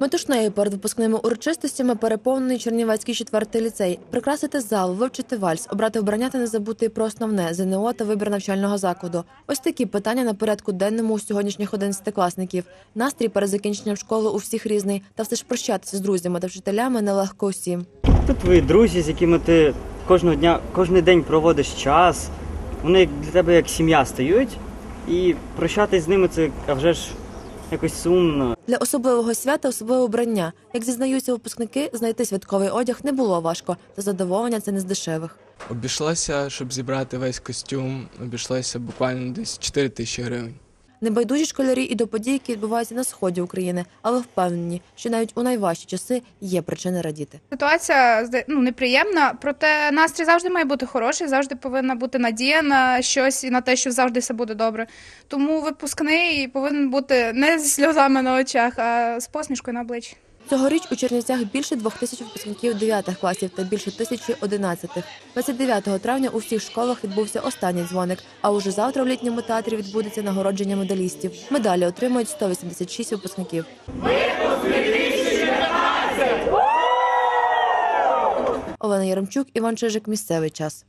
Метушнею перед випускними урочистостями переповнений Чернівецький четвертий ліцей. Прикрасити зал, вивчити вальс, обрати вбрання та не забути про основне ЗНО та вибір навчального закладу. Ось такі питання на порядку денному у сьогоднішніх одинадцятикласників. Настрій перед закінченням школи у всіх різний, та все ж прощатися з друзями та вчителями нелегко усім. Це твої друзі, з якими ти кожного дня, кожен день проводиш час. Вони для тебе як сім'я стають. І прощатись з ними це а вже ж якось сумно. Для особливого свята особливе обрання. Як зізнаються випускники, знайти святковий одяг не було важко, та задоволення це не з дешевих. Обійшлося, щоб зібрати весь костюм, обійшлося буквально десь 4 тисячі гривень. Небайдужі школярі і до подій, які відбуваються на сході України, але впевнені, що навіть у найважчі часи є причини радіти. Ситуація ну, неприємна, проте настрій завжди має бути хороший, завжди повинна бути надія на щось і на те, що завжди все буде добре. Тому випускний повинен бути не з сльозами на очах, а з посмішкою на обличчі. Цьогоріч у Чернівцях більше двох тисяч випускників 9 класів та більше тисячі 11. 29 травня у всіх школах відбувся останній дзвоник. А уже завтра в літньому театрі відбудеться нагородження медалістів. Медалі отримують 186 випускників. Олена Яремчук, Іван Чижик. Місцевий час.